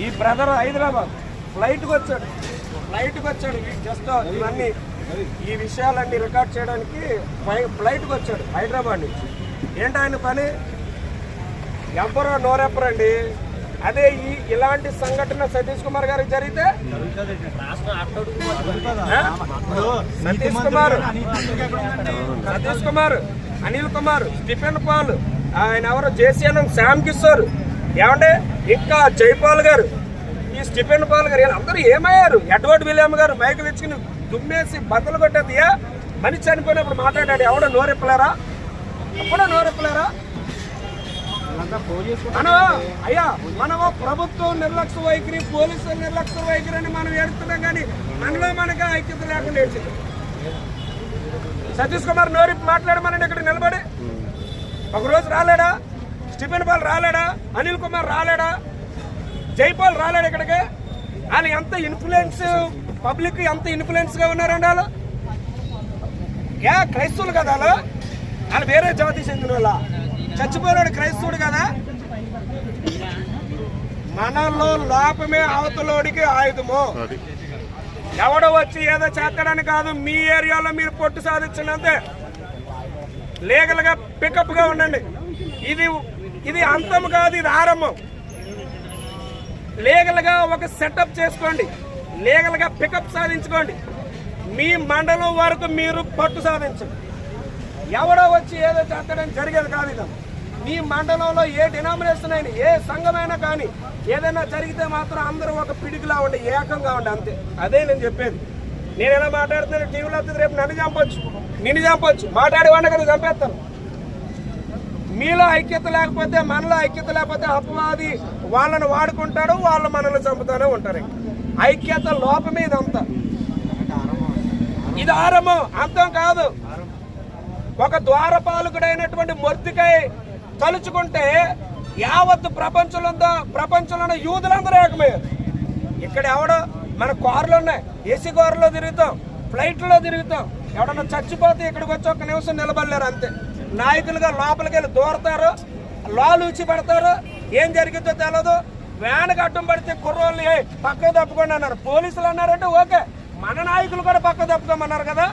ఈ బ్రదర్ హైదరాబాద్. ఫ్లైట్కి వచ్చాడు. ఫ్లైట్కి వచ్చాడు. జస్ట్ ఇవన్నీ ఈ విషయాలన్నీ రికార్డ్ చేయడానికి ఫ్లై- ఫ్లైట్కి వచ్చాడు హైదరాబాద్ నుంచి. ఏంటి ఆయన పని? ఎవరో నోరెప్పరండి. అదే ఈ ఇలాంటి సంఘటన సతీష్ కుమార్ గారికి జరిగితే? సతీష్ కుమార్. సతీష్ కుమార్ అనిల్ కుమార్ స్టిఫెన్ పాల్ ఆయన ఎవరు? జేసీఎన్ శ్యామ్ కిషోర్. ఏమంటే ఇంకా జైపాల్ గారు ఈ స్టిఫెన్ పాల్ గారు వీళ్ళందరూ ఏమయ్యారు? ఎడ్వర్డ్ విలియం గారు మైకులు ఇచ్చుకుని దుమ్మేసి బద్దలు కొట్టేది మనిషి చనిపోయినప్పుడు మాట్లాడాడు. ఎవడో నోరెప్పలేరా? అప్పుడే నోరెప్పలేరా? మనం అయ్యా మనము ప్రభుత్వం నిర్లక్ష్య వైఖరి పోలీసుల నిర్లక్ష్య వైఖరి అని మనం ఏడుతున్నాం కానీ మనలో మనకి ఐక్యత లేకుండా ఏడ్చింది. సతీష్ కుమార్ నోరి మాట్లాడమనండి ఇక్కడ నిలబడి. ఒకరోజు రాలేడా? స్టిఫెన్ పాల్ రాలేడా? అనిల్ కుమార్ రాలేడా? జైపాల్ రాలేడు ఇక్కడికి? వాళ్ళు ఎంత ఇన్ఫ్లుయెన్స్ పబ్లిక్ ఎంత ఇన్ఫ్లుయెన్స్గా ఉన్నారండి వాళ్ళు? ఏ క్రైస్తవులు కదా వాళ్ళు? వాళ్ళు వేరే జాతి చెందిన వాళ్ళ. చచ్చిపోయినాడు క్రైస్తవుడు కదా? మనలో లోపమే అవతలోడికి ఆయుధము. ఎవడో వచ్చి ఏదో చేస్తాడని కాదు మీ ఏరియాలో మీరు పొట్టు సాధించినంతే లీగల్గా పికప్గా ఉండండి. ఇది ఇది అంతం కాదు ఇది ఆరంభం. లీగల్గా ఒక సెటప్ చేసుకోండి. లీగల్గా పికప్ సాధించుకోండి. మీ మండలం వరకు మీరు పట్టు సాధించండి. ఎవడో వచ్చి ఏదో చేస్తాడని జరిగేది కాదు ఇది. మీ మండలంలో ఏ డినామినేషన్ అయినా ఏ సంఘమైనా కానీ ఏదైనా జరిగితే మాత్రం అందరూ ఒక పిడికిలా ఉండి ఏకంగా ఉండి అంతే. అదే నేను చెప్పేది. నేను ఎలా మాట్లాడుతున్నాను టీవీలో వస్తుంది రేపు నన్ను చంపొచ్చు. నిన్ను చంపొచ్చు. మాట్లాడేవాడిని కదా చంపేస్తాను. మీలో ఐక్యత లేకపోతే మనలో ఐక్యత లేకపోతే అపవాది వాళ్ళని వాడుకుంటాడు వాళ్ళు మనల్ని చంపుతూనే ఉంటారు. ఐక్యత లోపమే ఇదంతా. ఇది ఆరంభం. అంతం కాదు. ఒక ద్వారపాలకుడైనటువంటి మొర్తికై తలుచుకుంటే యావత్ ప్రపంచంలో ప్రపంచంలో యూదులందరూ ఏకమయ్యారు. ఇక్కడ ఎవడో మన కార్లు ఉన్నాయి. ఏసీ కారులో తిరుగుతాం ఫ్లైట్లో తిరుగుతాం. ఎవడన్నా చచ్చిపోతే ఇక్కడికి వచ్చి ఒక నిమిషం నిలబడలేరు అంతే. నాయకులుగా లోపలికి వెళ్ళి దూరతారు లాలూచి పడతారు. ఏం జరిగిందో తెలియదు వ్యాన్కి అడ్డం పడితే కుర్రోళ్ళు "ఏయ్, పక్కకు తప్పుకోండి అన్నారు. పోలీసులు అన్నారంటే ఓకే. మన నాయకులు కూడా పక్క తప్పుకోమన్నారు కదా.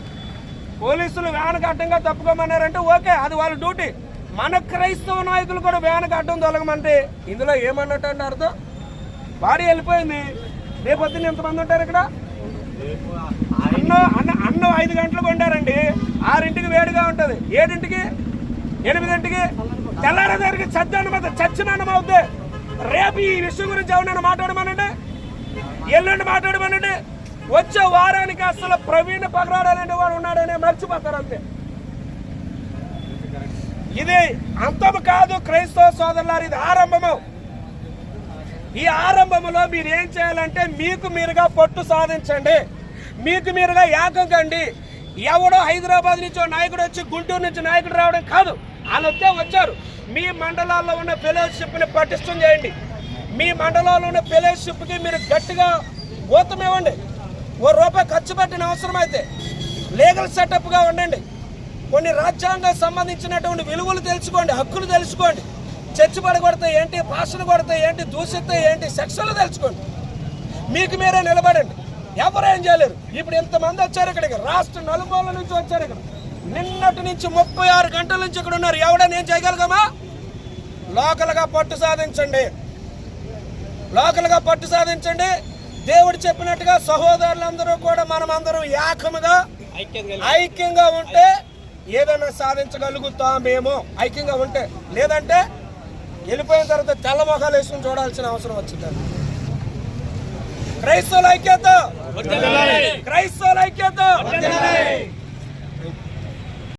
పోలీసులు వ్యాన్కి అడ్డంగా తప్పుకోమన్నారంటే ఓకే అది వాళ్ళ డ్యూటీ. మన క్రైస్తవ నాయకులు కూడా వ్యాన్కి అడ్డం తొలగమంటే ఇందులో ఏమన్నట్టు అంటే అర్థం? భార్య వెళ్ళిపోయింది. రేపొద్దున ఎంతమంది ఉంటారు ఇక్కడ? అన్న అన్న అన్నం ఐదు గంటలకు వండారండి ఆరింటికి వేడిగా ఉంటది. ఏడింటికి? ఎనిమిదింటికి? తెల్లారేసరికి చచ్చాను మీద చచ్చిన అన్నం అవుద్ది. రేపు ఈ విషయం గురించి ఎవరైనా మాట్లాడమనండి? ఎల్లుండి మాట్లాడమనండి? వచ్చే వారానికి అసలు ప్రవీణ్ పగరాడాలంటే వాడు ఉన్నాడనే మర్చిపోతారు అంతే. ఇది అంతం కాదు క్రైస్తవ సోదరులారు ఇది ఆరంభము. ఈ ఆరంభంలో మీరు ఏం చేయాలంటే మీకు మీరుగా పట్టు సాధించండి. మీకు మీరుగా ఏకం కండి. ఎవడో హైదరాబాద్ నుంచో నాయకుడు వచ్చి గుంటూరు నుంచి నాయకుడు రావడం కాదు. వాళ్ళు వచ్చారు. మీ మండలాల్లో ఉన్న ఫెలోషిప్ని పటిష్టం చేయండి. మీ మండలాల్లో ఉన్న ఫెలోషిప్కి మీరు గట్టిగా ఊతం ఇవ్వండి. ఓ రూపాయి ఖర్చు పెట్టిన అవసరమైతే లీగల్ సెటప్గా ఉండండి. కొన్ని రాజ్యాంగం సంబంధించినటువంటి విలువలు తెలుసుకోండి హక్కులు తెలుసుకోండి. చర్చి పడగొడితే ఏంటి? భాషను కొడితే ఏంటి? దూషిస్తే ఏంటి? సెక్షన్లు తెలుసుకోండి మీకు మీరే నిలబడండి. ఎవరేం చేయలేరు? ఇప్పుడు ఇంతమంది వచ్చారు ఇక్కడికి. రాష్ట్ర నలుమూల నుంచి వచ్చారు ఇక్కడ. నిన్నటి నుంచి ముప్పై ఆరు గంటల నుంచి ఇక్కడ ఉన్నారు. ఎవడని ఏం చేయగలగమా? లోకల్గా పట్టు సాధించండి. లోకల్గా పట్టు సాధించండి. దేవుడు చెప్పినట్టుగా సహోదరులందరూ కూడా మనమందరం ఏకముగా ఐక్యంగా ఉంటే ఏదైనా సాధించగలుగుతామేమో ఐక్యంగా ఉంటే. లేదంటే వెళ్ళిపోయిన తర్వాత తెల్ల మొఖాలు వేసుకుని చూడాల్సిన అవసరం వచ్చిందండి క్రైస్తవుల ఐక్యత! క్రైస్తవుల ఐక్యత!